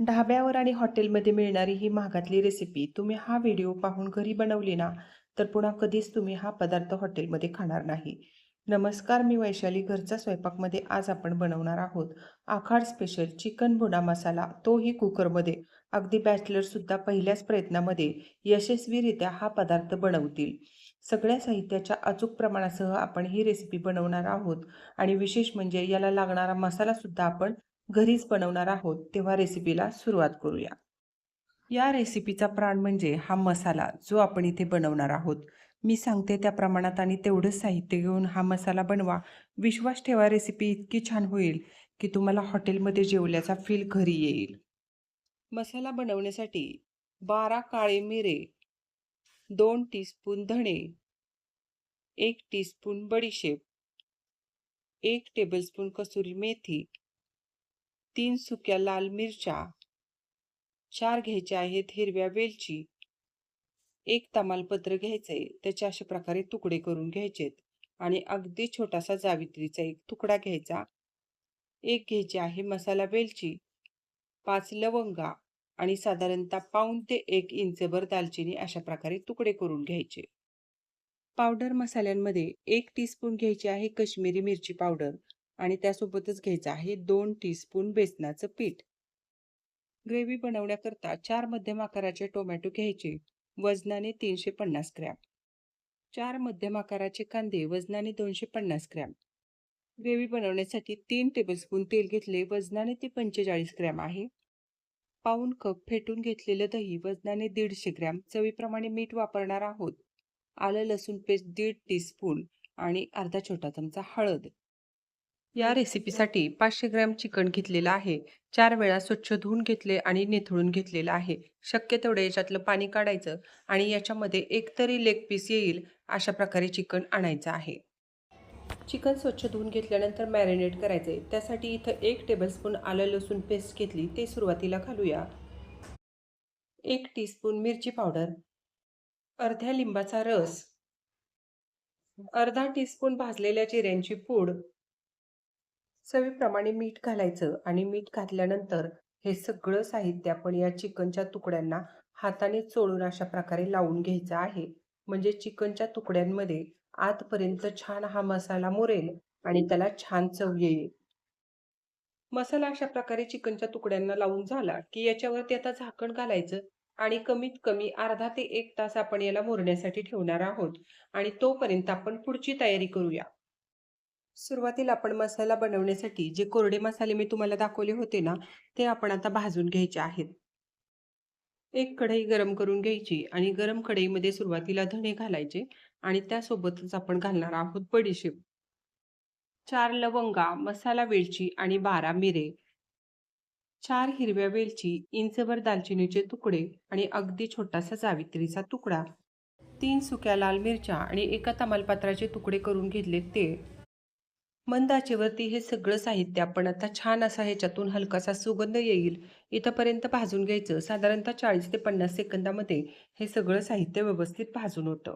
ढाब्यावर आणि हॉटेलमध्ये मिळणारी ही महागातली रेसिपी तुम्ही हा व्हिडिओ पाहून घरी बनवली ना तर पुन्हा कधीच तुम्ही हा पदार्थ हॉटेलमध्ये खाणार नाही. नमस्कार मी वैशाली. घरचा स्वयंपाकमध्ये आज आपण बनवणार आहोत आखाड स्पेशल चिकन बुना मसाला. तोही कुकरमध्ये अगदी बॅचलरसुद्धा पहिल्याच प्रयत्नामध्ये यशस्वीरित्या हा पदार्थ बनवतील. सगळ्या साहित्याच्या अचूक प्रमाणासह आपण ही रेसिपी बनवणार आहोत आणि विशेष म्हणजे याला लागणारा मसालासुद्धा आपण घरीच बनवणार आहोत तेव्हा रेसिपीला सुरुवात करूया. या रेसिपीचा प्राण म्हणजे हा मसाला जो आपण इथे बनवणार आहोत. मी सांगते त्या प्रमाणात आणि तेवढंच साहित्य घेऊन हा मसाला बनवा. विश्वास ठेवा रेसिपी इतकी छान होईल की तुम्हाला हॉटेलमध्ये जेवल्याचा फील घरी येईल. मसाला बनवण्यासाठी बारा काळे मिरे दोन टीस्पून धणे एक टीस्पून बडीशेप एक टेबलस्पून कसुरी मेथी तीन सुक्या लाल मिरच्या. चार घ्यायच्या आहेत हिरव्या वेलची. एक तमालपत्र घ्यायचंय त्याचे अशा प्रकारे तुकडे करून घ्यायचेत. आणि अगदी छोटासा जावित्रीचा एक तुकडा घ्यायचा. एक घ्यायची आहे मसाला वेलची. पाच लवंगा आणि साधारणतः पाऊन ते एक इंचभर दालचिनी अशा प्रकारे तुकडे करून घ्यायचे. पावडर मसाल्यांमध्ये एक टीस्पून घ्यायची आहे कश्मीरी मिरची पावडर. आणि त्यासोबतच घ्यायचं आहे दोन टीस्पून बेसनाचं पीठ. ग्रेव्ही बनवण्याकरता चार मध्यम आकाराचे टोमॅटो घ्यायचे वजनाने तीनशे पन्नास ग्रॅम. चार मध्यम आकाराचे कांदे वजनाने दोनशे पन्नास ग्रॅम. ग्रेव्ही बनवण्यासाठी तीन टेबलस्पून तेल घेतले वजनाने ते पंचेचाळीस ग्रॅम आहे. पाऊन कप फेटून घेतलेलं दही वजनाने दीडशे ग्रॅम. चवीप्रमाणे मीठ वापरणार आहोत. आलं लसूण पेस्ट दीड टीस्पून आणि अर्धा छोटा चमचा हळद. या रेसिपीसाठी पाचशे ग्रॅम चिकन घेतलेलं आहे. चार वेळा स्वच्छ धुवून घेतले आणि निथळून घेतलेलं आहे. शक्य तेवढं याच्यातलं पाणी काढायचं आणि याच्यामध्ये एकतरी लेग पीस येईल अशा प्रकारे चिकन आणायचं आहे. चिकन स्वच्छ धुवून घेतल्यानंतर मॅरिनेट करायचे त्यासाठी इथं एक टेबलस्पून आलं लसूण पेस्ट घेतली. ते सुरुवातीला घालूया. एक टीस्पून मिरची पावडर अर्ध्या लिंबाचा रस. अर्धा टीस्पून भाजलेल्या जिऱ्यांची पूड. चवीप्रमाणे मीठ घालायचं आणि मीठ घातल्यानंतर हे सगळं साहित्य आपण या चिकनच्या तुकड्यांना हाताने चोळून अशा प्रकारे लावून घ्यायचं आहे. म्हणजे चिकनच्या तुकड्यांमध्ये आतपर्यंत छान हा मसाला मुरेल आणि त्याला छान चव येईल. मसाला अशा प्रकारे चिकनच्या तुकड्यांना लावून झाला की याच्यावरती आता झाकण घालायचं आणि कमीत कमी अर्धा ते एक तास आपण याला मुरण्यासाठी ठेवणार आहोत आणि तोपर्यंत आपण पुढची तयारी करूया. सुरुवातीला आपण मसाला बनवण्यासाठी जे कोरडे मसाले मी तुम्हाला दाखवले होते ना ते आपण आता भाजून घ्यायचे आहेत. एक कढई गरम करून घ्यायची आणि गरम कढईमध्ये सुरुवातीला धणे घालायचे आणि त्यासोबतच आपण घालणार आहोत बडीशेप. चार लवंगा मसाला वेलची आणि बारा मिरे. चार हिरव्या वेलची इंचभर दालचिनीचे तुकडे आणि अगदी छोटासा जावित्रीचा तुकडा. तीन सुक्या लाल मिरच्या आणि एका तमालपत्राचे तुकडे करून घेतले ते मंद आचेवरती हे सगळं साहित्य आपण आता छान असा ह्याच्यातून हलकासा सुगंध येईल. इथंपर्यंत भाजून घ्यायचं. साधारणतः चाळीस ते पन्नास सेकंदामध्ये हे सगळं साहित्य व्यवस्थित भाजून होतं.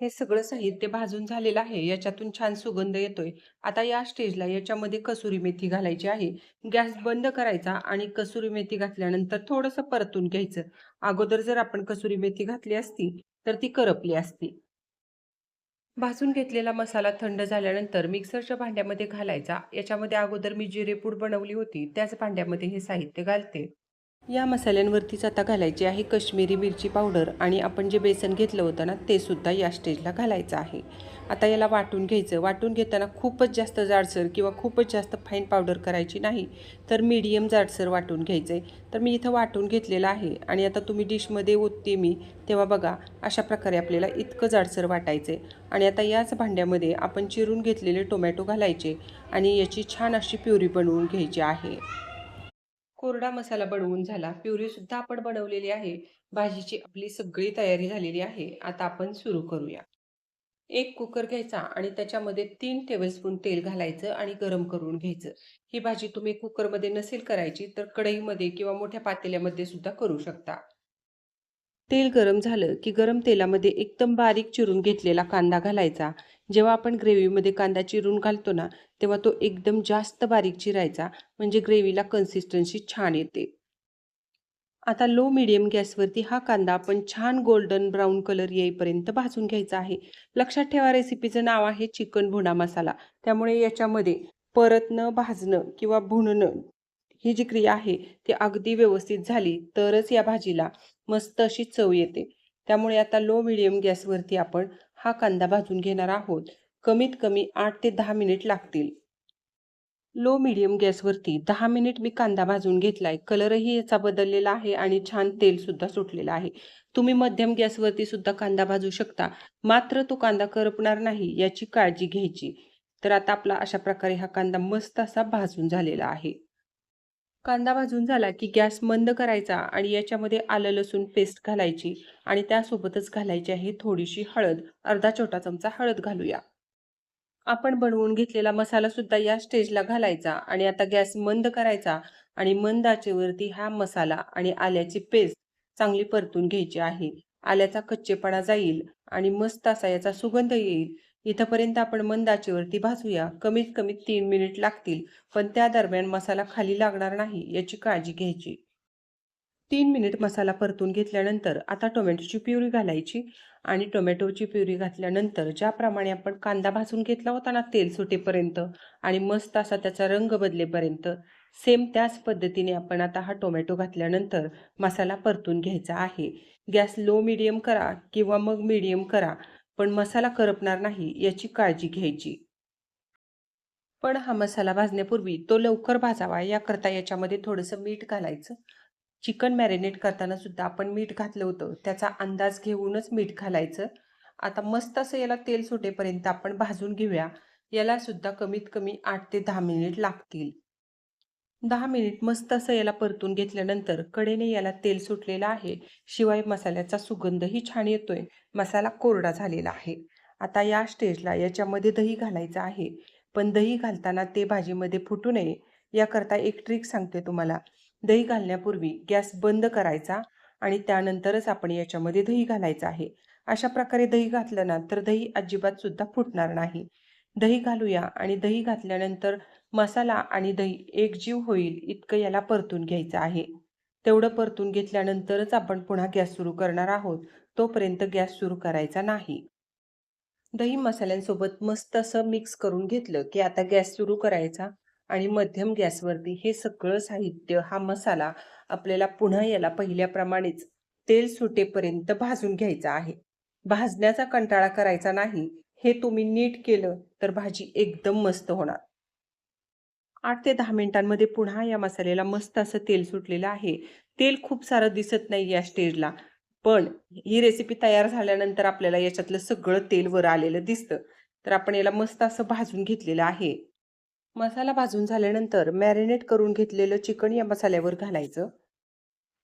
हे सगळं साहित्य भाजून झालेलं आहे. याच्यातून छान सुगंध येतोय. आता या स्टेजला याच्यामध्ये कसुरी मेथी घालायची आहे. गॅस बंद करायचा आणि कसुरी मेथी घातल्यानंतर थोडंसं परतून घ्यायचं. अगोदर जर आपण कसुरी मेथी घातली असती तर ती करपली असती. भाजून घेतलेला मसाला थंड झाल्यानंतर मिक्सरच्या भांड्यामध्ये घालायचा. याच्यामध्ये अगोदर मी जिरेपूड बनवली होती. त्याच भांड्यामध्ये हे साहित्य घालते. या मसाल्यांवरतीच आता घालायची आहे. कश्मीरी मिरची पावडर आणि आपण जे बेसन घेतलं होतं ना ते सुद्धा या स्टेजला घालायचं आहे. आता याला वाटून घ्यायचं. वाटून घेताना खूपच जास्त जाडसर किंवा खूपच जास्त फाईन पावडर करायची नाही. तर मीडियम जाडसर वाटून घ्यायचं आहे तर मी इथं वाटून घेतलेलं आहे आणि आता तुम्ही डिशमध्ये ओतते मी तेव्हा बघा अशा प्रकारे आपल्याला इतकं जाडसर वाटायचं आहे आणि आता याच भांड्यामध्ये आपण चिरून घेतलेले टोमॅटो घालायचे आणि याची छान अशी प्युरी बनवून घ्यायची आहे. कोरडा मसाला बनवून झाला. प्युरीसुद्धा आपण बनवलेली आहे. भाजीची आपली सगळी तयारी झालेली आहे. आता आपण सुरू करूया. एक कुकर घ्यायचा आणि त्याच्यामध्ये तीन टेबलस्पून तेल घालायचं आणि गरम करून घ्यायचं. ही भाजी तुम्ही कुकरमध्ये नसेल करायची तर कढईमध्ये किंवा मोठ्या पातेल्यामध्ये सुद्धा करू शकता. तेल गरम झालं की गरम तेलामध्ये एकदम बारीक चिरून घेतलेला कांदा घालायचा. जेव्हा आपण ग्रेव्हीमध्ये कांदा चिरून घालतो ना तेव्हा तो एकदम जास्त बारीक चिरायचा म्हणजे ग्रेव्हीला कन्सिस्टन्सी छान येते. आता लो मीडियम गॅसवरती हा कांदा आपण छान गोल्डन ब्राऊन कलर येईपर्यंत भाजून घ्यायचा आहे. लक्षात ठेवा रेसिपीचं नाव आहे चिकन भुना मसाला. त्यामुळे याच्यामध्ये परतणं भाजणं किंवा भुणणं ही जी क्रिया आहे ती अगदी व्यवस्थित झाली तरच या भाजीला मस्त अशी चव येते. त्यामुळे आता लो मीडियम गॅसवरती आपण हा कांदा भाजून घेणार आहोत. कमीत कमी आठ ते दहा मिनिट लागतील. लो मीडियम गॅसवरती दहा मिनिट मी कांदा भाजून घेतलाय. कलरही याचा बदललेला आहे आणि छान तेल सुद्धा सुटलेलं आहे. तुम्ही मध्यम गॅसवरती सुद्धा कांदा भाजू शकता. मात्र तो कांदा करपणार नाही याची काळजी घ्यायची. तर आता आपला अशा प्रकारे हा कांदा मस्त असा भाजून झालेला आहे. कांदा भाजून झाला की गॅस मंद करायचा आणि याच्यामध्ये आलं लसूण पेस्ट घालायची आणि त्यासोबतच घालायची आहे थोडीशी हळद. अर्धा छोटा चमचा हळद घालूया. आपण बनवून घेतलेला मसाला सुद्धा या स्टेजला घालायचा आणि आता गॅस मंद करायचा आणि मंद आचेवरती हा मसाला आणि आल्याची पेस्ट चांगली परतून घ्यायची आहे. आल्याचा कच्चेपणा जाईल आणि मस्त असा याचा सुगंध येईल. इथंपर्यंत आपण मंद आचेवरती भाजूया. कमीत कमी तीन मिनिट लागतील पण त्या दरम्यान मसाला खाली लागणार नाही याची काळजी घ्यायची. तीन मिनिट मसाला परतून घेतल्यानंतर आता टोमॅटोची प्युरी घालायची आणि टोमॅटोची प्युरी घातल्यानंतर ज्याप्रमाणे आपण कांदा भाजून घेतला होता ना तेल सुटेपर्यंत आणि मस्त असा त्याचा रंग बदलेपर्यंत सेम त्याच पद्धतीने आपण आता हा टोमॅटो घातल्यानंतर मसाला परतून घ्यायचा आहे. गॅस लो मिडियम करा किंवा मग मिडियम करा. पण मसाला करपणार नाही याची काळजी घ्यायची. पण हा मसाला भाजण्यापूर्वी तो लवकर भाजावा याकरता याच्यामध्ये थोडंसं मीठ घालायचं. चिकन मॅरिनेट करताना सुद्धा आपण मीठ घातलं होतं त्याचा अंदाज घेऊनच मीठ घालायचं. आता मस्त असं याला तेल सुटेपर्यंत आपण भाजून घेऊया. याला सुद्धा कमीत कमी आठ ते दहा मिनिट लागतील. दहा मिनिट मस्त असं याला परतून घेतल्यानंतर कडेने याला तेल सुटलेलं आहे. शिवाय मसाल्याचा सुगंधही छान येतोय. मसाला कोरडा झालेला आहे. आता या स्टेजला याच्यामध्ये दही घालायचं आहे. पण दही घालताना ते भाजीमध्ये फुटू नये. याकरता एक ट्रिक सांगते तुम्हाला. दही घालण्यापूर्वी गॅस बंद करायचा आणि त्यानंतरच आपण याच्यामध्ये दही घालायचं आहे. अशा प्रकारे दही घातलं ना तर दही अजिबात सुद्धा फुटणार नाही. दही घालूया आणि दही घातल्यानंतर मसाला आणि दही एकजीव होईल इतकं याला परतून घ्यायचं आहे. तेवढं परतून घेतल्यानंतरच आपण पुन्हा गॅस सुरू करणार आहोत तोपर्यंत गॅस सुरू करायचा नाही. दही मसाल्यांसोबत मस्त असं मिक्स करून घेतलं की आता गॅस सुरू करायचा आणि मध्यम गॅसवरती हे सगळं साहित्य हा मसाला आपल्याला पुन्हा याला पहिल्याप्रमाणेच तेल सुटेपर्यंत भाजून घ्यायचा आहे. भाजण्याचा कंटाळा करायचा नाही हे तुम्ही नीट केलं तर भाजी एकदम मस्त होणार. आठ ते दहा मिनिटांमध्ये पुन्हा या मसाल्याला मस्त असं तेल सुटलेलं आहे. तेल खूप सारं दिसत नाही या स्टेजला पण ही रेसिपी तयार झाल्यानंतर आपल्याला याच्यातलं सगळं तेल वर आलेलं दिसतं. तर आपण याला मस्त असं भाजून घेतलेलं आहे. मसाला भाजून झाल्यानंतर मॅरिनेट करून घेतलेलं चिकन या मसाल्यावर घालायचं.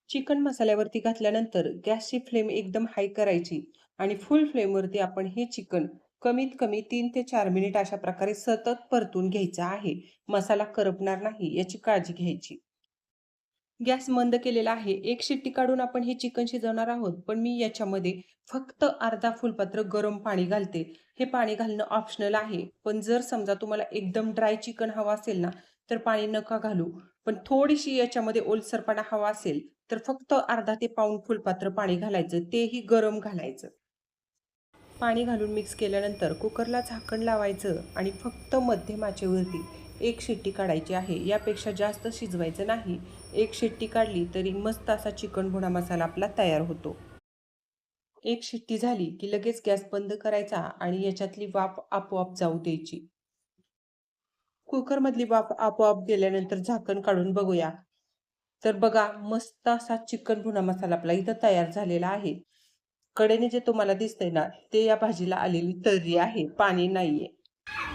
चिकन मसाल्यावरती घातल्यानंतर गॅसची फ्लेम एकदम हाय करायची आणि फुल फ्लेमवरती आपण हे चिकन कमीत कमी तीन ते चार मिनिट अशा प्रकारे सतत परतून घ्यायचं आहे. मसाला करपणार नाही याची काळजी घ्यायची. गॅस मंद केलेला आहे. एक शिट्टी काढून आपण हे चिकन शिजवणार आहोत. पण मी याच्यामध्ये फक्त अर्धा फुलपात्र गरम पाणी घालते. हे पाणी घालणं ऑप्शनल आहे. पण जर समजा तुम्हाला एकदम ड्राय चिकन हवा असेल ना तर पाणी नका घालू. पण थोडीशी याच्यामध्ये ओलसरपणा हवा असेल तर फक्त अर्धा ते पाऊन फुलपात्र पाणी घालायचं. तेही गरम घालायचं. पाणी घालून मिक्स केल्यानंतर कुकरला झाकण लावायचं आणि फक्त मध्यम आचेवरती एक शिट्टी काढायची आहे. यापेक्षा जास्त शिजवायचं नाही. एक शिट्टी काढली तरी मस्त असा चिकन भुणा मसाला आपला तयार होतो. एक शिट्टी झाली की लगेच गॅस बंद करायचा आणि याच्यातली वाफ आपोआप जाऊ द्यायची. कुकरमधली वाफ आपोआप गेल्यानंतर झाकण काढून बघूया. तर बघा मस्त असा चिकन भुना मसाला आपला इथं तयार झालेला आहे. कडेने जे तुम्हाला दिसतंय ना ते या भाजीला आलेली तर्री आहे पाणी नाहीये.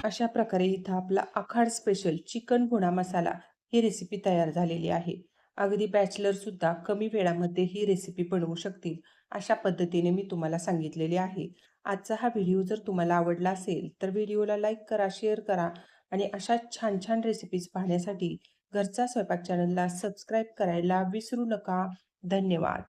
अशा प्रकारे इथं आपला आखाड स्पेशल चिकन भुणा मसाला ही रेसिपी तयार झालेली आहे. अगदी बॅचलर सुद्धा कमी वेळामध्ये ही रेसिपी बनवू शकतील अशा पद्धतीने मी तुम्हाला सांगितलेले आहे. आजचा हा व्हिडिओ जर तुम्हाला आवडला असेल तर व्हिडिओला लाईक करा शेअर करा आणि अशा छान छान रेसिपीज पाहण्यासाठी घरचा स्वयंपाक चॅनलला सबस्क्राईब करायला विसरू नका. धन्यवाद.